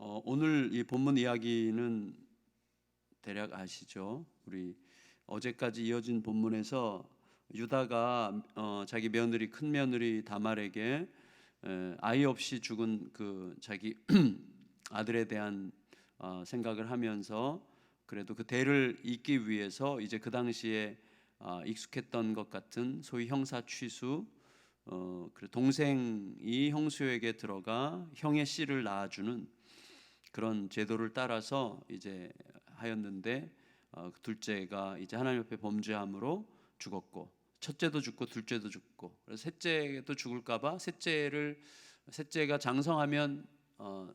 어, 오늘 이 본문 이야기는 대략 아시죠? 우리 어제까지 이어진 본문에서 유다가 어, 자기 며느리 큰 며느리 다말에게 에, 아이 없이 죽은 그 자기 아들에 대한 어, 생각을 하면서 그래도 그 대를 잇기 위해서 이제 그 당시에 아, 익숙했던 것 같은 소위 형사 취수 어, 그리고 동생이 형수에게 들어가 형의 씨를 낳아주는 그런 제도를 따라서 이제 하였는데 어, 그 둘째가 이제 하나님 앞에 범죄함으로 죽었고 첫째도 죽고 둘째도 죽고 그래서 셋째도 죽을까봐 셋째를 셋째가 장성하면 어,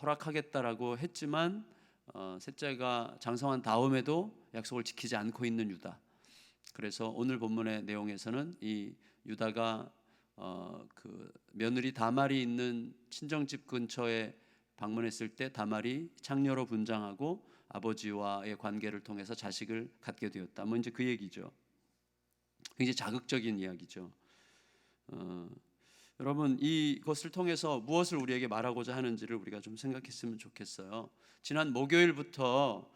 허락하겠다라고 했지만 어, 셋째가 장성한 다음에도 약속을 지키지 않고 있는 유다. 그래서 오늘 본문의 내용에서는 이 유다가 어, 그 며느리 다말이 있는 친정집 근처에 방문했을 때 다말이 창녀로 분장하고 아버지와의 관계를 통해서 자식을 갖게 되었다. 뭐 이제 그 얘기죠. 굉장히 자극적인 이야기죠. 어, 여러분 이것을 통해서 무엇을 우리에게 말하고자 하는지를 우리가 좀 생각했으면 좋겠어요. 지난 목요일부터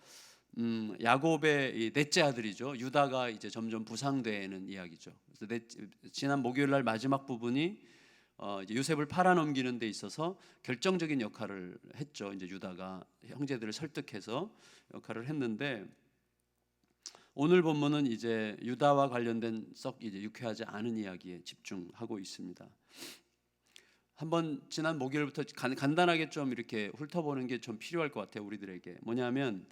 음, 야곱의 이 넷째 아들이죠. 유다가 이제 점점 부상되는 이야기죠. 그래서 넷, 지난 목요일 날 마지막 부분이 어, 이제 요셉을 팔아넘기는 데 있어서 결정적인 역할을 했죠. 이제 유다가 형제들을 설득해서 역할을 했는데 오늘 본문은 이제 유다와 관련된 썩 이제 유쾌하지 않은 이야기에 집중하고 있습니다. 한번 지난 목요일부터 간, 간단하게 좀 이렇게 훑어보는 게 좀 필요할 것 같아요 우리들에게 뭐냐면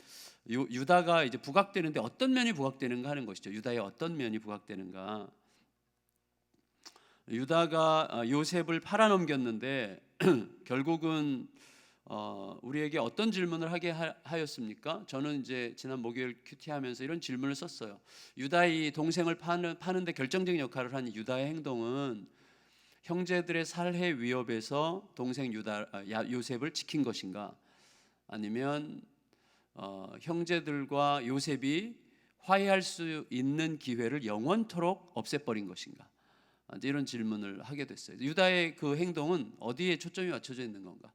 유, 유다가 이제 부각되는데 어떤 면이 부각되는가 하는 것이죠 유다의 어떤 면이 부각되는가 유다가 어, 요셉을 팔아넘겼는데 결국은 어, 우리에게 어떤 질문을 하게 하, 하였습니까? 저는 이제 지난 목요일 큐티하면서 이런 질문을 썼어요. 유다의 동생을 파는, 파는데 결정적인 역할을 한 유다의 행동은 형제들의 살해 위협에서 동생 유다 아, 야- 요셉을 지킨 것인가? 아니면 어, 형제들과 요셉이 화해할 수 있는 기회를 영원토록 없애버린 것인가? 이런 질문을 하게 됐어요. 유다의 그 행동은 어디에 초점이 맞춰져 있는 건가?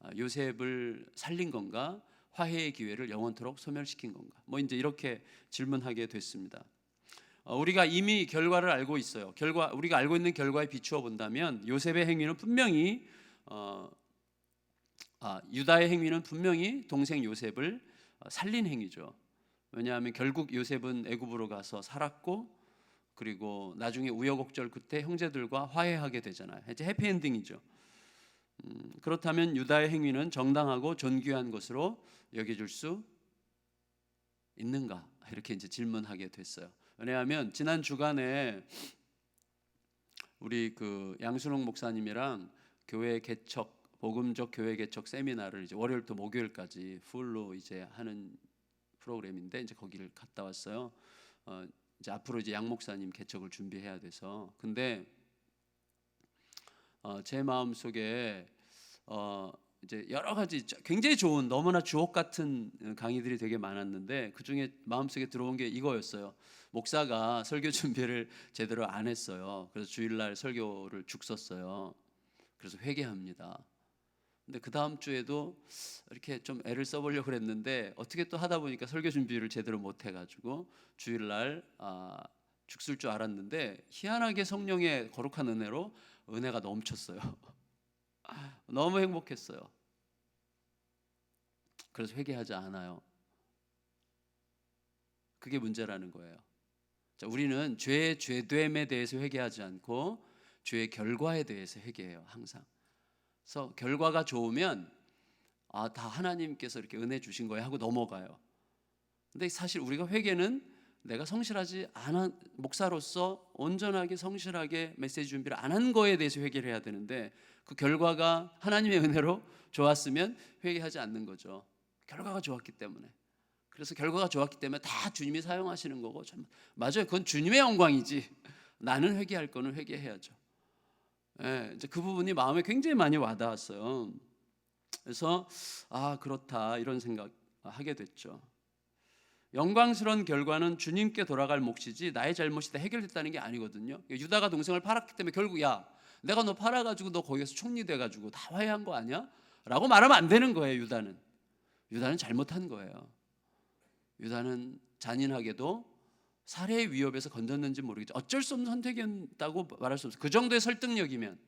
아, 요셉을 살린 건가? 화해의 기회를 영원토록 소멸시킨 건가? 뭐 이제 이렇게 질문하게 됐습니다. 어, 우리가 이미 결과를 알고 있어요. 결과 우리가 알고 있는 결과에 비추어 본다면 요셉의 행위는 분명히 어, 아, 유다의 행위는 분명히 동생 요셉을 어, 살린 행위죠. 왜냐하면 결국 요셉은 애굽으로 가서 살았고 그리고 나중에 우여곡절 끝에 형제들과 화해하게 되잖아요. 이제 해피엔딩이죠. 음, 그렇다면 유다의 행위는 정당하고 존귀한 것으로 여겨질 수 있는가? 이렇게 이제 질문하게 됐어요. 왜냐하면 지난 주간에 우리 그 양순홍 목사님이랑 교회 개척 복음적 교회 개척 세미나를 이제 월요일부터 목요일까지 풀로 이제 하는 프로그램인데 이제 거기를 갔다 왔어요. 어, 이제 앞으로 이제 양 목사님 개척을 준비해야 돼서 근데 어, 제 마음 속에 어, 이제 여러 가지 굉장히 좋은 너무나 주옥 같은 강의들이 되게 많았는데 그 중에 마음속에 들어온 게 이거였어요. 목사가 설교 준비를 제대로 안 했어요. 그래서 주일날 설교를 죽 썼어요. 그래서 회개합니다. 근데 그 다음 주에도 이렇게 좀 애를 써보려고 그랬는데 어떻게 또 하다 보니까 설교 준비를 제대로 못 해가지고 주일날 아, 죽쓸 줄 알았는데 희한하게 성령의 거룩한 은혜로 은혜가 넘쳤어요. 너무 행복했어요. 그래서 회개하지 않아요. 그게 문제라는 거예요. 자, 우리는 죄의 죄됨에 대해서 회개하지 않고 죄의 결과에 대해서 회개해요. 항상. 그래서 결과가 좋으면 아, 다 하나님께서 이렇게 은혜 주신 거야 하고 넘어가요. 근데 사실 우리가 회개는 내가 성실하지 않은 목사로서 온전하게 성실하게 메시지 준비를 안 한 거에 대해서 회개를 해야 되는데 그 결과가 하나님의 은혜로 좋았으면 회개하지 않는 거죠. 결과가 좋았기 때문에. 그래서 결과가 좋았기 때문에 다 주님이 사용하시는 거고 참 맞아요. 그건 주님의 영광이지. 나는 회개할 거는 회개해야죠. 예, 이제 그 부분이 마음에 굉장히 많이 와닿았어요. 그래서 아 그렇다 이런 생각 하게 됐죠. 영광스러운 결과는 주님께 돌아갈 몫이지 나의 잘못이 다 해결됐다는 게 아니거든요. 유다가 동생을 팔았기 때문에 결국 야 내가 너 팔아가지고 너 거기서 총리 돼가지고 다 화해한 거 아니야? 라고 말하면 안 되는 거예요, 유다는. 유다는 잘못한 거예요. 유다는 잔인하게도 살해의 위협에서 건졌는지 모르겠죠. 어쩔 수 없는 선택이었다고 말할 수 없어요. 그 정도의 설득력이면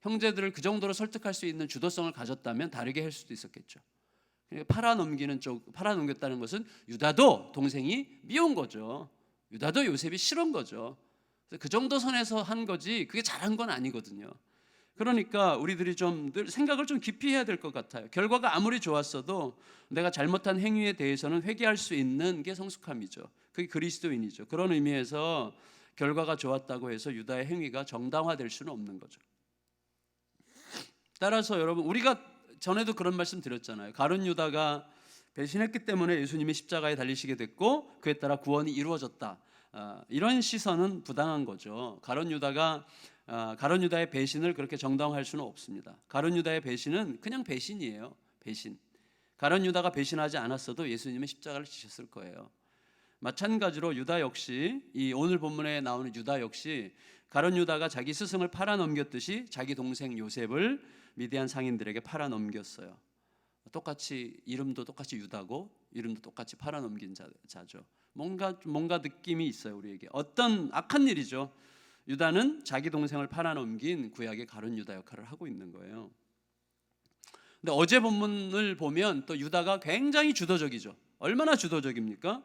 형제들을 그 정도로 설득할 수 있는 주도성을 가졌다면 다르게 할 수도 있었겠죠. 그러니까 팔아넘기는 쪽, 팔아넘겼다는 것은 유다도 동생이 미운 거죠. 유다도 요셉이 싫은 거죠. 그 정도 선에서 한 거지 그게 잘한 건 아니거든요. 그러니까 우리들이 좀 늘 생각을 좀 깊이 해야 될 것 같아요. 결과가 아무리 좋았어도 내가 잘못한 행위에 대해서는 회개할 수 있는 게 성숙함이죠. 그게 그리스도인이죠. 그런 의미에서 결과가 좋았다고 해서 유다의 행위가 정당화될 수는 없는 거죠. 따라서 여러분 우리가 전에도 그런 말씀 드렸잖아요. 가룟 유다가 배신했기 때문에 예수님이 십자가에 달리시게 됐고 그에 따라 구원이 이루어졌다. 아, 이런 시선은 부당한 거죠. 가룟 유다가 아, 가론 유다의 배신을 그렇게 정당화할 수는 없습니다. 가론 유다의 배신은 그냥 배신이에요. 배신. 가론 유다가 배신하지 않았어도 예수님은 십자가를 지셨을 거예요. 마찬가지로 유다 역시 이 오늘 본문에 나오는 유다 역시 가론 유다가 자기 스승을 팔아 넘겼듯이 자기 동생 요셉을 미디안 상인들에게 팔아 넘겼어요. 똑같이 이름도 똑같이 유다고 이름도 똑같이 팔아 넘긴 자, 자죠. 뭔가 뭔가 느낌이 있어요 우리에게 어떤 악한 일이죠. 유다는 자기 동생을 팔아넘긴 구약의 가룟 유다 역할을 하고 있는 거예요. 근데 어제 본문을 보면 또 유다가 굉장히 주도적이죠. 얼마나 주도적입니까?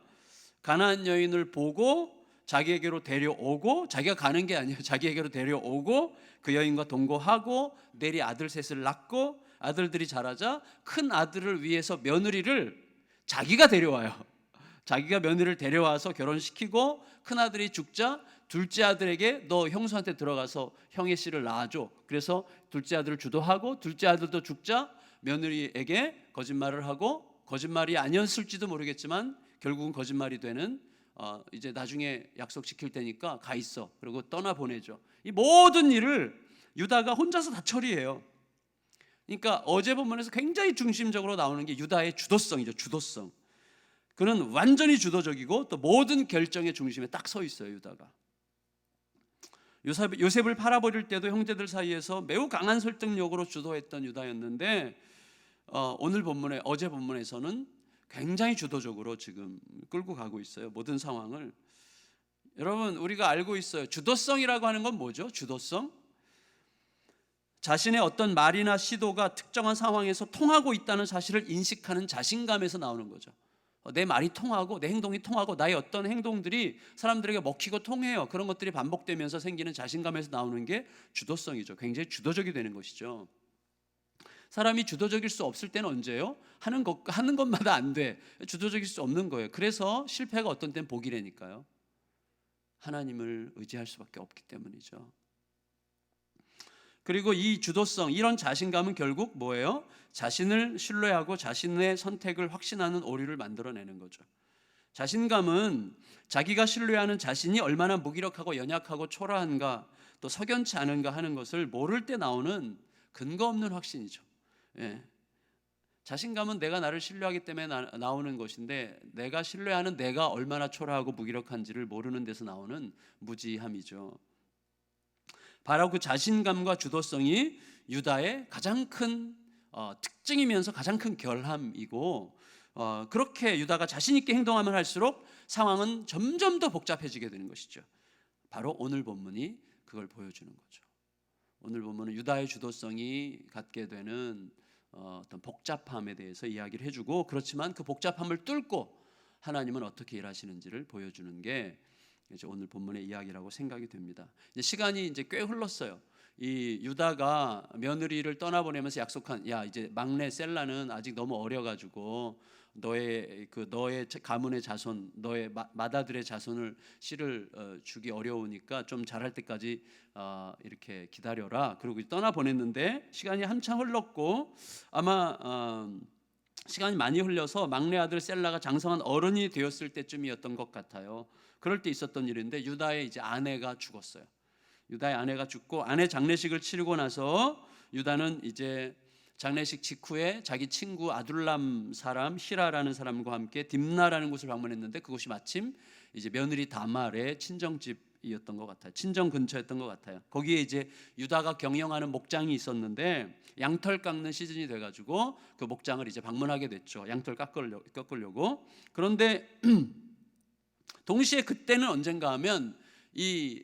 가나안 여인을 보고 자기에게로 데려오고 자기가 가는 게 아니에요. 자기에게로 데려오고 그 여인과 동거하고 내리 아들 셋을 낳고 아들들이 자라자 큰 아들을 위해서 며느리를 자기가 데려와요. 자기가 며느리를 데려와서 결혼시키고 큰 아들이 죽자 둘째 아들에게 너 형수한테 들어가서 형의 씨를 낳아줘. 그래서 둘째 아들을 주도하고 둘째 아들도 죽자 며느리에게 거짓말을 하고 거짓말이 아니었을지도 모르겠지만 결국은 거짓말이 되는 어, 이제 나중에 약속 지킬 테니까 가 있어. 그리고 떠나 보내죠. 이 모든 일을 유다가 혼자서 다 처리해요. 그러니까 어제 본문에서 굉장히 중심적으로 나오는 게 유다의 주도성이죠. 주도성. 그는 완전히 주도적이고 또 모든 결정의 중심에 딱 서 있어요. 유다가. 요셉, 요셉을 팔아버릴 때도 형제들 사이에서 매우 강한 설득력으로 주도했던 유다였는데 어, 오늘 본문에 어제 본문에서는 굉장히 주도적으로 지금 끌고 가고 있어요. 모든 상황을 여러분 우리가 알고 있어요. 주도성이라고 하는 건 뭐죠? 주도성? 자신의 어떤 말이나 시도가 특정한 상황에서 통하고 있다는 사실을 인식하는 자신감에서 나오는 거죠. 어, 내 말이 통하고 내 행동이 통하고 나의 어떤 행동들이 사람들에게 먹히고 통해요. 그런 것들이 반복되면서 생기는 자신감에서 나오는 게 주도성이죠. 굉장히 주도적이 되는 것이죠. 사람이 주도적일 수 없을 때는 언제요? 하는 것 하는 것마다 안 돼. 주도적일 수 없는 거예요. 그래서 실패가 어떤 때는 복이라니까요. 하나님을 의지할 수밖에 없기 때문이죠. 그리고 이 주도성, 이런 자신감은 결국 뭐예요? 자신을 신뢰하고 자신의 선택을 확신하는 오류를 만들어내는 거죠. 자신감은 자기가 신뢰하는 자신이 얼마나 무기력하고 연약하고 초라한가 또 석연치 않은가 하는 것을 모를 때 나오는 근거 없는 확신이죠. 예. 자신감은 내가 나를 신뢰하기 때문에 나, 오는 것인데 내가 신뢰하는 내가 얼마나 초라하고 무기력한지를 모르는 데서 나오는 무지함이죠. 바로 그 자신감과 주도성이 유다의 가장 큰 어, 특징이면서 가장 큰 결함이고 어, 그렇게 유다가 자신 있게 행동하면 할수록 상황은 점점 더 복잡해지게 되는 것이죠. 바로 오늘 본문이 그걸 보여주는 거죠. 오늘 본문은 유다의 주도성이 갖게 되는 어, 어떤 복잡함에 대해서 이야기를 해주고 그렇지만 그 복잡함을 뚫고 하나님은 어떻게 일하시는지를 보여주는 게 이제 오늘 본문의 이야기라고 생각이 됩니다. 이제 시간이 이제 꽤 흘렀어요. 이 유다가 며느리를 떠나보내면서 약속한 야 이제 막내 셀라는 아직 너무 어려가지고 너의 그 너의 가문의 자손 너의 마 다들의 자손을 씨를 어, 주기 어려우니까 좀 잘할 때까지 어, 이렇게 기다려라 그리고 떠나 보냈는데 시간이 한참 흘렀고 아마 어, 시간이 많이 흘려서 막내 아들 셀라가 장성한 어른이 되었을 때쯤이었던 것 같아요. 그럴 때 있었던 일인데 유다의 이제 아내가 죽었어요. 유다의 아내가 죽고 아내 장례식을 치르고 나서 유다는 이제 장례식 직후에 자기 친구 아둘람 사람 히라라는 사람과 함께 딥나라는 곳을 방문했는데 그곳이 마침 이제 며느리 다말의 친정집 것 같아요. 친정 근처였던 것 같아요. 거기에 이제 유다가 경영하는 목장이 있었는데 양털 깎는 시즌이 돼가지고 그 목장을 이제 방문하게 됐죠. 양털 깎으려, 깎으려고. 그런데 동시에 그때는 언젠가 하면 이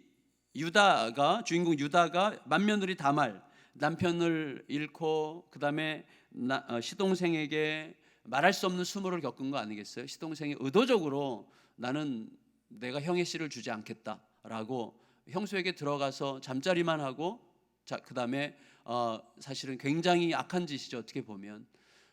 유다가 주인공 유다가 맏며느리 다말 남편을 잃고 그다음에 나, 어, 시동생에게 말할 수 없는 수모를 겪은 거 아니겠어요? 시동생이 의도적으로 나는 내가 형의 씨를 주지 않겠다라고 형수에게 들어가서 잠자리만 하고 자 그다음에 어, 사실은 굉장히 악한 짓이죠 어떻게 보면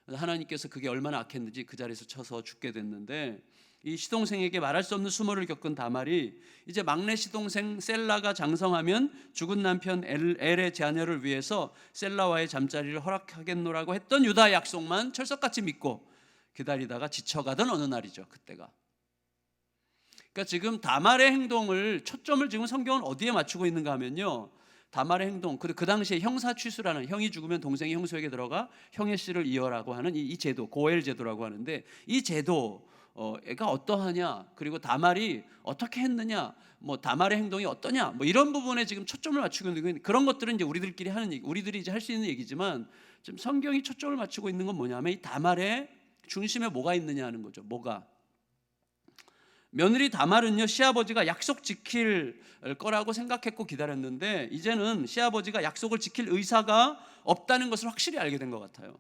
하나님께서 그게 얼마나 악했는지 그 자리에서 쳐서 죽게 됐는데 이 시동생에게 말할 수 없는 수모를 겪은 다말이 이제 막내 시동생 셀라가 장성하면 죽은 남편 엘, 엘의 자녀를 위해서 셀라와의 잠자리를 허락하겠노라고 했던 유다 약속만 철석같이 믿고 기다리다가 지쳐가던 어느 날이죠 그때가. 그러니까 지금 다말의 행동을 초점을 지금 성경은 어디에 맞추고 있는가 하면요. 다말의 행동 그, 그 당시에 형사 취수라는 형이 죽으면 동생이 형수에게 들어가 형의 씨를 이어라고 하는 이, 이 제도 고엘 제도라고 하는데 이 제도 어, 애가 어떠하냐? 그리고 다말이 어떻게 했느냐? 뭐 다말의 행동이 어떠냐? 뭐 이런 부분에 지금 초점을 맞추고 있는 건 그런 것들은 이제 우리들끼리 하는 얘기, 우리들이 이제 할 수 있는 얘기지만 지금 성경이 초점을 맞추고 있는 건 뭐냐면 이 다말의 중심에 뭐가 있느냐 하는 거죠. 뭐가? 며느리 다말은요 시아버지가 약속 지킬 거라고 생각했고 기다렸는데 이제는 시아버지가 약속을 지킬 의사가 없다는 것을 확실히 알게 된 것 같아요.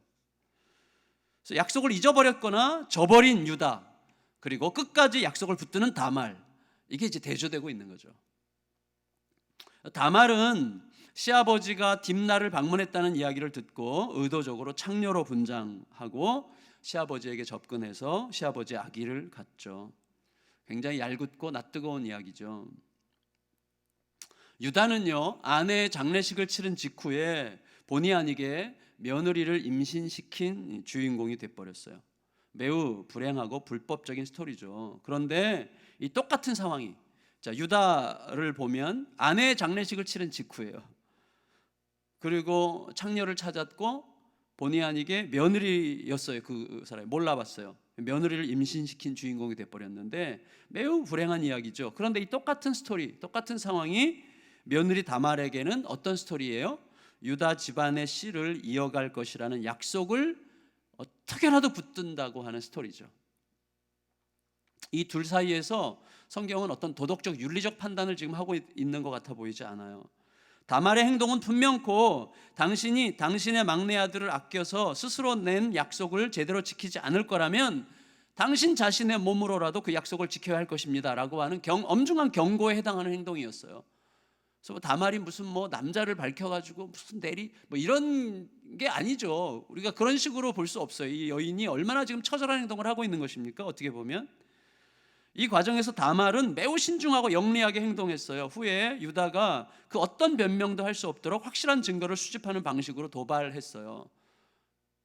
그래서 약속을 잊어버렸거나 저버린 유다 그리고 끝까지 약속을 붙드는 다말 이게 이제 대조되고 있는 거죠. 다말은 시아버지가 딥나를 방문했다는 이야기를 듣고 의도적으로 창녀로 분장하고 시아버지에게 접근해서 시아버지의 아기를 갖죠. 굉장히 얄궂고 낯뜨거운 이야기죠. 유다는요 아내의 장례식을 치른 직후에 본의 아니게 며느리를 임신시킨 주인공이 돼버렸어요. 매우 불행하고 불법적인 스토리죠. 그런데 이 똑같은 상황이 자 유다를 보면 아내의 장례식을 치른 직후예요. 그리고 창녀를 찾았고 본의 아니게 며느리였어요. 그 사람이 몰라봤어요. 며느리를 임신시킨 주인공이 돼 버렸는데 매우 불행한 이야기죠. 그런데 이 똑같은 스토리, 똑같은 상황이 며느리 다말에게는 어떤 스토리예요? 유다 집안의 씨를 이어갈 것이라는 약속을 어떻게라도 붙든다고 하는 스토리죠. 이 둘 사이에서 성경은 어떤 도덕적 윤리적 판단을 지금 하고 있는 것 같아 보이지 않아요. 다말의 행동은 분명코 당신이 당신의 막내 아들을 아껴서 스스로 낸 약속을 제대로 지키지 않을 거라면 당신 자신의 몸으로라도 그 약속을 지켜야 할 것입니다라고 하는 경, 엄중한 경고에 해당하는 행동이었어요. 그래서 다말이 무슨 뭐 남자를 밝혀가지고 무슨 대리 뭐 이런 게 아니죠. 우리가 그런 식으로 볼 수 없어요. 이 여인이 얼마나 지금 처절한 행동을 하고 있는 것입니까? 어떻게 보면 이 과정에서 다말은 매우 신중하고 영리하게 행동했어요. 후에 유다가 그 어떤 변명도 할 수 없도록 확실한 증거를 수집하는 방식으로 도발했어요.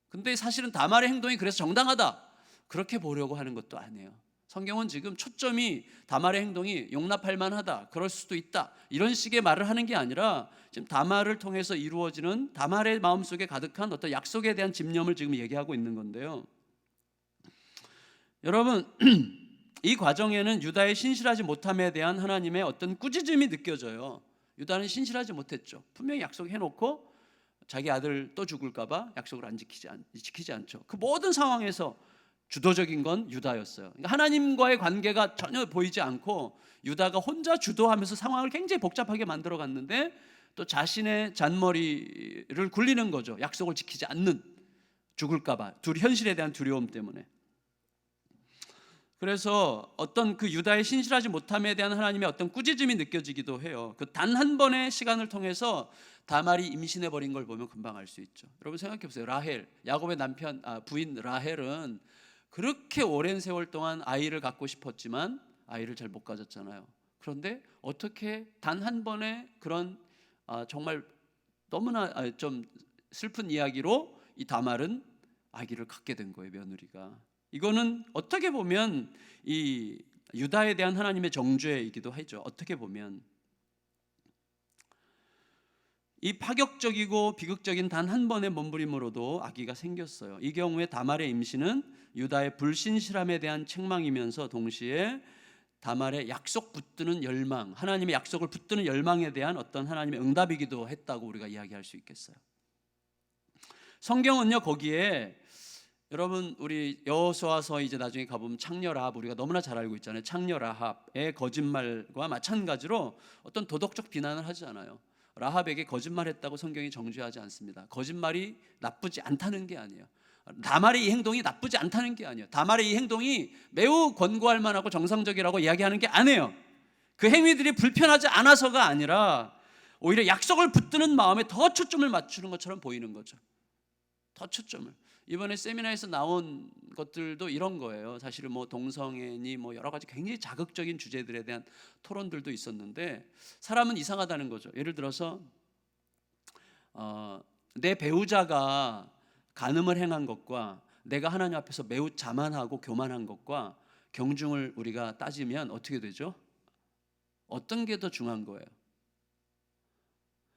근데 사실은 다말의 행동이 그래서 정당하다 그렇게 보려고 하는 것도 아니에요. 성경은 지금 초점이 다말의 행동이 용납할 만하다. 그럴 수도 있다. 이런 식의 말을 하는 게 아니라 지금 다말을 통해서 이루어지는 다말의 마음 속에 가득한 어떤 약속에 대한 집념을 지금 얘기하고 있는 건데요. 여러분 이 과정에는 유다의 신실하지 못함에 대한 하나님의 어떤 꾸짖음이 느껴져요. 유다는 신실하지 못했죠. 분명히 약속해 놓고 자기 아들 또 죽을까봐 약속을 안 지키지, 않, 지키지 않죠. 그 모든 상황에서 주도적인 건 유다였어요. 그러니까 하나님과의 관계가 전혀 보이지 않고 유다가 혼자 주도하면서 상황을 굉장히 복잡하게 만들어 갔는데 또 자신의 잔머리를 굴리는 거죠. 약속을 지키지 않는 죽을까봐 둘 현실에 대한 두려움 때문에. 그래서 어떤 그 유다의 신실하지 못함에 대한 하나님의 어떤 꾸짖음이 느껴지기도 해요. 그 단 한 번의 시간을 통해서 다말이 임신해 버린 걸 보면 금방 알 수 있죠. 여러분 생각해 보세요. 라헬, 야곱의 남편 아, 부인 라헬은 그렇게 오랜 세월 동안 아이를 갖고 싶었지만 아이를 잘 못 가졌잖아요. 그런데 어떻게 단 한 번의 그런 아, 정말 너무나 아, 좀 슬픈 이야기로 이 다말은 아기를 갖게 된 거예요, 며느리가. 이거는 어떻게 보면 이 유다에 대한 하나님의 정죄이기도 하죠. 어떻게 보면 이 파격적이고 비극적인 단 한 번의 몸부림으로도 아기가 생겼어요. 이 경우에 다말의 임신은 유다의 불신실함에 대한 책망이면서 동시에 다말의 약속 붙드는 열망, 하나님의 약속을 붙드는 열망에 대한 어떤 하나님의 응답이기도 했다고 우리가 이야기할 수 있겠어요. 성경은요 거기에 여러분 우리 여호수아서 이제 나중에 가보면 창녀 라합 우리가 너무나 잘 알고 있잖아요. 창녀 라합의 거짓말과 마찬가지로 어떤 도덕적 비난을 하지 않아요. 라합에게 거짓말했다고 성경이 정죄하지 않습니다. 거짓말이 나쁘지 않다는 게 아니에요. 다말의 이 행동이 나쁘지 않다는 게 아니에요. 다말의 이 행동이 매우 권고할 만하고 정상적이라고 이야기하는 게 아니에요. 그 행위들이 불편하지 않아서가 아니라 오히려 약속을 붙드는 마음에 더 초점을 맞추는 것처럼 보이는 거죠. 더 초점을. 이번에 세미나에서 나온 것들도 이런 거예요. 사실은 뭐 동성애니 뭐 여러 가지 굉장히 자극적인 주제들에 대한 토론들도 있었는데 사람은 이상하다는 거죠. 예를 들어서 어, 내 배우자가 간음을 행한 것과 내가 하나님 앞에서 매우 자만하고 교만한 것과 경중을 우리가 따지면 어떻게 되죠? 어떤 게 더 중요한 거예요?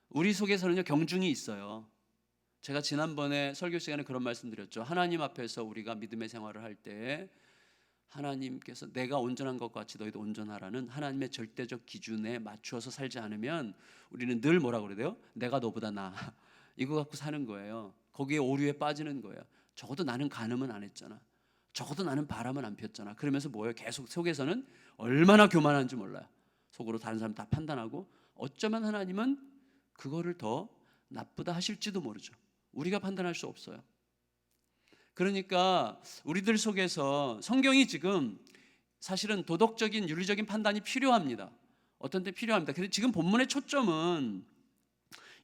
우리 속에서는요 경중이 있어요. 제가 지난번에 설교 시간에 그런 말씀드렸죠. 하나님 앞에서 우리가 믿음의 생활을 할 때 하나님께서 내가 온전한 것 같이 너희도 온전하라는 하나님의 절대적 기준에 맞추어서 살지 않으면 우리는 늘 뭐라 그래요? 내가 너보다 나 이거 갖고 사는 거예요. 거기에 오류에 빠지는 거예요. 적어도 나는 간음은 안 했잖아. 적어도 나는 바람은 안 폈잖아. 그러면서 뭐예요? 계속 속에서는 얼마나 교만한지 몰라요. 속으로 다른 사람 다 판단하고 어쩌면 하나님은 그거를 더 나쁘다 하실지도 모르죠. 우리가 판단할 수 없어요. 그러니까 우리들 속에서 성경이 지금 사실은 도덕적인 윤리적인 판단이 필요합니다. 어떤 때 필요합니다. 근데 지금 본문의 초점은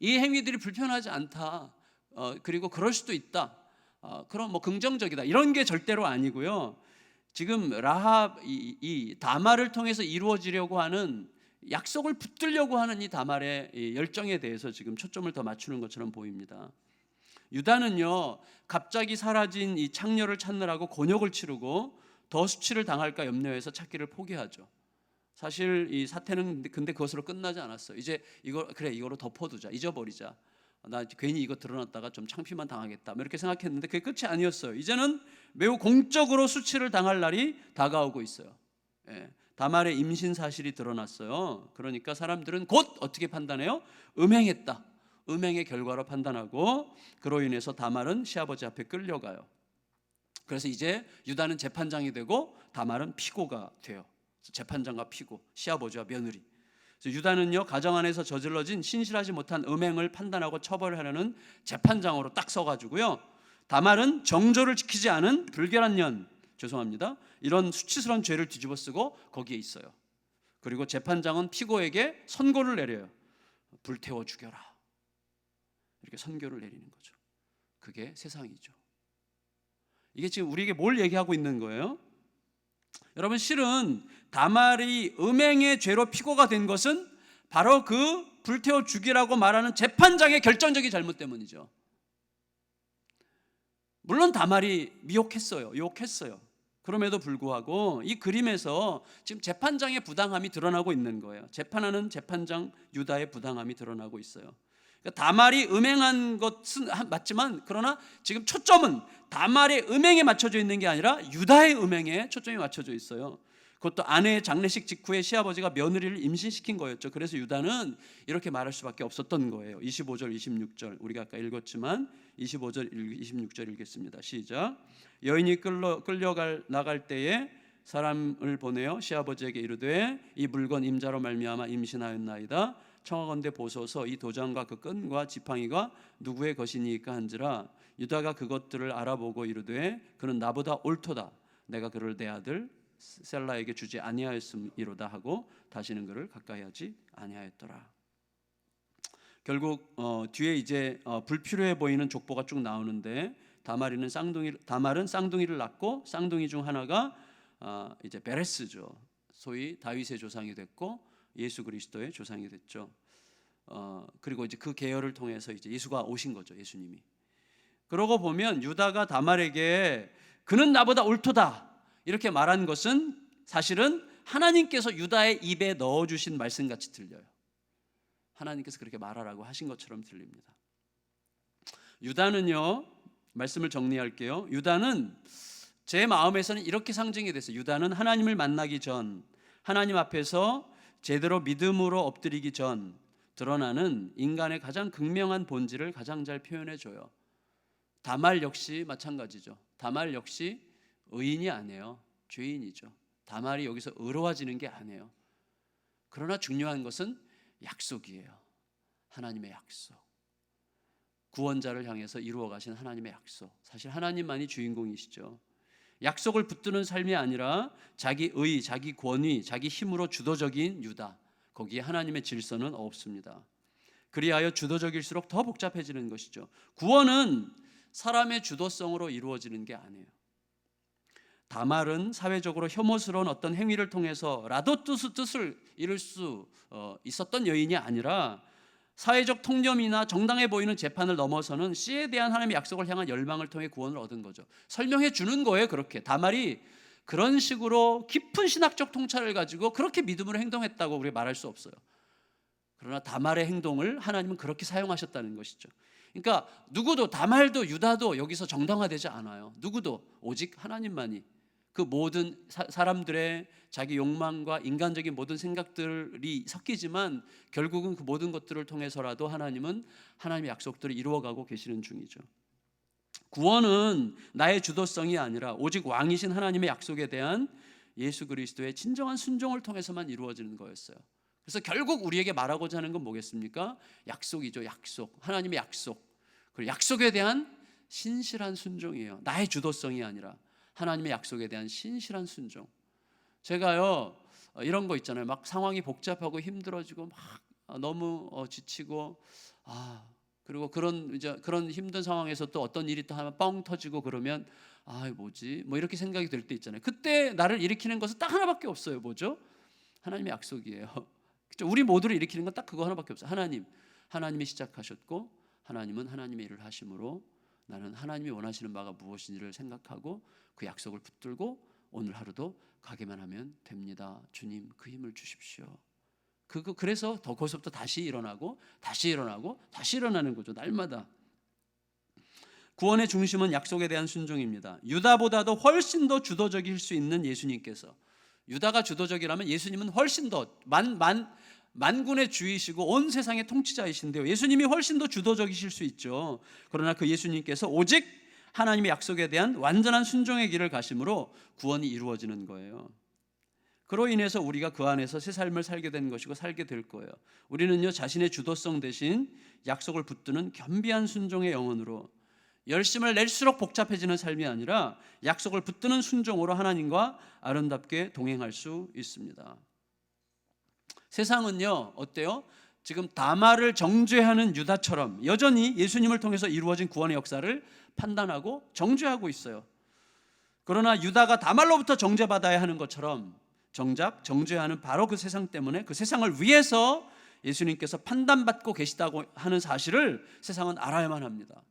이 행위들이 불편하지 않다. 어, 그리고 그럴 수도 있다. 어, 그럼 뭐 긍정적이다. 이런 게 절대로 아니고요. 지금 라합 이, 이 다말을 통해서 이루어지려고 하는 약속을 붙들려고 하는 이 다말의 이 열정에 대해서 지금 초점을 더 맞추는 것처럼 보입니다. 유다는요 갑자기 사라진 이 창녀를 찾느라고 곤욕을 치르고 더 수치를 당할까 염려해서 찾기를 포기하죠. 사실 이 사태는 근데 그것으로 끝나지 않았어요. 이제 이거 그래 이거로 덮어두자 잊어버리자. 나 괜히 이거 드러났다가 좀 창피만 당하겠다. 뭐 이렇게 생각했는데 그게 끝이 아니었어요. 이제는 매우 공적으로 수치를 당할 날이 다가오고 있어요. 예, 다말의 임신 사실이 드러났어요. 그러니까 사람들은 곧 어떻게 판단해요? 음행했다. 음행의 결과로 판단하고 그로 인해서 다말은 시아버지 앞에 끌려가요. 그래서 이제 유다는 재판장이 되고 다말은 피고가 돼요. 재판장과 피고, 시아버지와 며느리. 유다는요 가정 안에서 저질러진 신실하지 못한 음행을 판단하고 처벌하려는 재판장으로 딱 서가지고요. 다말은 정조를 지키지 않은 불결한 년, 죄송합니다. 이런 수치스러운 죄를 뒤집어쓰고 거기에 있어요. 그리고 재판장은 피고에게 선고를 내려요. 불태워 죽여라. 이렇게 선교를 내리는 거죠. 그게 세상이죠. 이게 지금 우리에게 뭘 얘기하고 있는 거예요? 여러분 실은 다말이 음행의 죄로 피고가 된 것은 바로 그 불태워 죽이라고 말하는 재판장의 결정적인 잘못 때문이죠. 물론 다말이 미혹했어요. 유혹했어요. 그럼에도 불구하고 이 그림에서 지금 재판장의 부당함이 드러나고 있는 거예요. 재판하는 재판장 유다의 부당함이 드러나고 있어요. 그러니까 다말이 음행한 것은 맞지만 그러나 지금 초점은 다말의 음행에 맞춰져 있는 게 아니라 유다의 음행에 초점이 맞춰져 있어요. 그것도 아내의 장례식 직후에 시아버지가 며느리를 임신시킨 거였죠. 그래서 유다는 이렇게 말할 수밖에 없었던 거예요. 25절, 26절 우리가 아까 읽었지만 25절, 26절 읽겠습니다. 시작. 여인이 끌려 끌려갈 나갈 때에 사람을 보내어 시아버지에게 이르되 이 물건 임자로 말미암아 임신하였나이다. 청하건대 보소서 이 도장과 그 끈과 지팡이가 누구의 것이니까 한지라 유다가 그것들을 알아보고 이르되 그는 나보다 옳도다 내가 그를 내 아들 셀라에게 주지 아니하였음이로다 하고 다시는 그를 가까이 하지 아니하였더라. 결국 어, 뒤에 이제 어, 불필요해 보이는 족보가 쭉 나오는데 다말이는 쌍둥이 다말은 쌍둥이를 낳고 쌍둥이 중 하나가 어, 이제 베레스죠. 소위 다윗의 조상이 됐고 예수 그리스도의 조상이 됐죠. 어, 그리고 이제 그 계열을 통해서 이제 예수가 오신 거죠. 예수님이. 그러고 보면 유다가 다말에게 그는 나보다 옳도다 이렇게 말한 것은 사실은 하나님께서 유다의 입에 넣어 주신 말씀 같이 들려요. 하나님께서 그렇게 말하라고 하신 것처럼 들립니다. 유다는요. 말씀을 정리할게요. 유다는 제 마음에서는 이렇게 상징이 됐어요. 유다는 하나님을 만나기 전 하나님 앞에서 제대로 믿음으로 엎드리기 전 드러나는 인간의 가장 극명한 본질을 가장 잘 표현해 줘요. 다말 역시 마찬가지죠. 다말 역시 의인이 아니에요. 죄인이죠. 다말이 여기서 의로워지는 게 아니에요. 그러나 중요한 것은 약속이에요. 하나님의 약속. 구원자를 향해서 이루어 가신 하나님의 약속. 사실 하나님만이 주인공이시죠. 약속을 붙드는 삶이 아니라 자기 의, 자기 권위, 자기 힘으로 주도적인 유다. 거기에 하나님의 질서는 없습니다. 그리하여 주도적일수록 더 복잡해지는 것이죠. 구원은 사람의 주도성으로 이루어지는 게 아니에요. 다말은 사회적으로 혐오스러운 어떤 행위를 통해서라도 뜻을, 이룰 수 어, 있었던 여인이 아니라 사회적 통념이나 정당해 보이는 재판을 넘어서는 씨에 대한 하나님의 약속을 향한 열망을 통해 구원을 얻은 거죠. 설명해 주는 거예요, 그렇게. 다말이 그런 식으로 깊은 신학적 통찰을 가지고 그렇게 믿음으로 행동했다고 우리 말할 수 없어요. 그러나 다말의 행동을 하나님은 그렇게 사용하셨다는 것이죠. 그러니까 누구도 다말도 유다도 여기서 정당화되지 않아요. 누구도 오직 하나님만이 그 모든 사, 사람들의 자기 욕망과 인간적인 모든 생각들이 섞이지만 결국은 그 모든 것들을 통해서라도 하나님은 하나님의 약속들을 이루어가고 계시는 중이죠. 구원은 나의 주도성이 아니라 오직 왕이신 하나님의 약속에 대한 예수 그리스도의 진정한 순종을 통해서만 이루어지는 거였어요. 그래서 결국 우리에게 말하고자 하는 건 뭐겠습니까? 약속이죠, 약속. 하나님의 약속. 그리고 약속에 대한 신실한 순종이에요. 나의 주도성이 아니라 하나님의 약속에 대한 신실한 순종. 제가요 어, 이런 거 있잖아요. 막 상황이 복잡하고 힘들어지고 막 어, 너무 어, 지치고 아 그리고 그런 이제 그런 힘든 상황에서 또 어떤 일이 또 하나 뻥 터지고 그러면 아 뭐지 뭐 이렇게 생각이 들때 있잖아요. 그때 나를 일으키는 것은 딱 하나밖에 없어요. 뭐죠? 하나님의 약속이에요. 그렇죠? 우리 모두를 일으키는 건 딱 그거 하나밖에 없어요. 하나님, 하나님이 시작하셨고 하나님은 하나님의 일을 하심으로 나는 하나님이 원하시는 바가 무엇인지를 생각하고 그 약속을 붙들고 오늘 하루도 가기만 하면 됩니다. 주님 그 힘을 주십시오. 그거 그래서 더 거기서부터 다시 일어나고 다시 일어나고 다시 일어나는 거죠. 날마다. 구원의 중심은 약속에 대한 순종입니다. 유다보다도 훨씬 더 주도적일 수 있는 예수님께서 유다가 주도적이라면 예수님은 훨씬 더 만 만 만군의 주이시고 온 세상의 통치자이신데요. 예수님이 훨씬 더 주도적이실 수 있죠. 그러나 그 예수님께서 오직 하나님의 약속에 대한 완전한 순종의 길을 가심으로 구원이 이루어지는 거예요. 그로 인해서 우리가 그 안에서 새 삶을 살게 된 것이고 살게 될 거예요. 우리는요 자신의 주도성 대신 약속을 붙드는 겸비한 순종의 영혼으로 열심을 낼수록 복잡해지는 삶이 아니라 약속을 붙드는 순종으로 하나님과 아름답게 동행할 수 있습니다. 세상은요 어때요? 지금 다마를 정죄하는 유다처럼 여전히 예수님을 통해서 이루어진 구원의 역사를 판단하고 정죄하고 있어요. 그러나 유다가 다말로부터 정죄받아야 하는 것처럼 정작 정죄하는 바로 그 세상 때문에 그 세상을 위해서 예수님께서 판단받고 계시다고 하는 사실을 세상은 알아야만 합니다.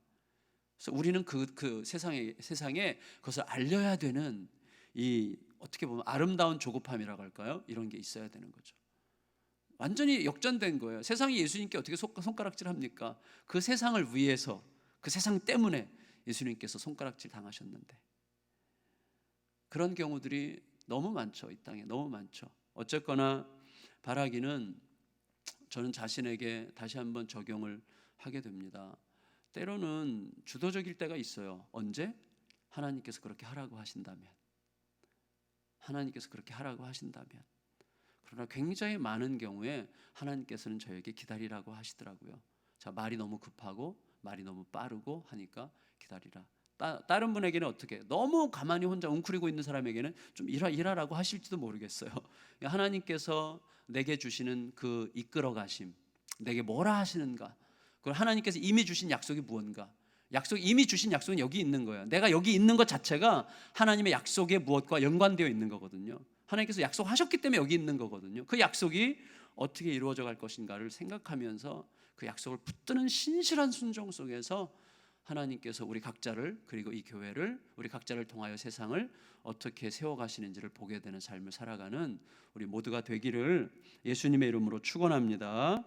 그래서 우리는 그, 그 세상에, 세상에 그것을 알려야 되는 이 어떻게 보면 아름다운 조급함이라고 할까요? 이런 게 있어야 되는 거죠. 완전히 역전된 거예요. 세상이 예수님께 어떻게 손가락질 합니까? 그 세상을 위해서, 그 세상 때문에 예수님께서 손가락질 당하셨는데. 그런 경우들이 너무 많죠. 이 땅에 너무 많죠. 어쨌거나 바라기는 저는 자신에게 다시 한번 적용을 하게 됩니다. 때로는 주도적일 때가 있어요. 언제? 하나님께서 그렇게 하라고 하신다면. 하나님께서 그렇게 하라고 하신다면. 그러나 굉장히 많은 경우에 하나님께서는 저에게 기다리라고 하시더라고요. 자, 말이 너무 급하고 말이 너무 빠르고 하니까 기다리라. 따, 다른 분에게는 어떻게? 너무 가만히 혼자 웅크리고 있는 사람에게는 좀 일하, 일하라고 하실지도 모르겠어요. 하나님께서 내게 주시는 그 이끌어 가심, 내게 뭐라 하시는가? 그걸 하나님께서 이미 주신 약속이 무언가? 약속 이미 주신 약속은 여기 있는 거예요. 내가 여기 있는 것 자체가 하나님의 약속의 무엇과 연관되어 있는 거거든요. 하나님께서 약속하셨기 때문에 여기 있는 거거든요. 그 약속이 어떻게 이루어져 갈 것인가를 생각하면서 그 약속을 붙드는 신실한 순종 속에서 하나님께서 우리 각자를 그리고 이 교회를 우리 각자를 통하여 세상을 어떻게 세워 가시는지를 보게 되는 삶을 살아가는 우리 모두가 되기를 예수님의 이름으로 축원합니다.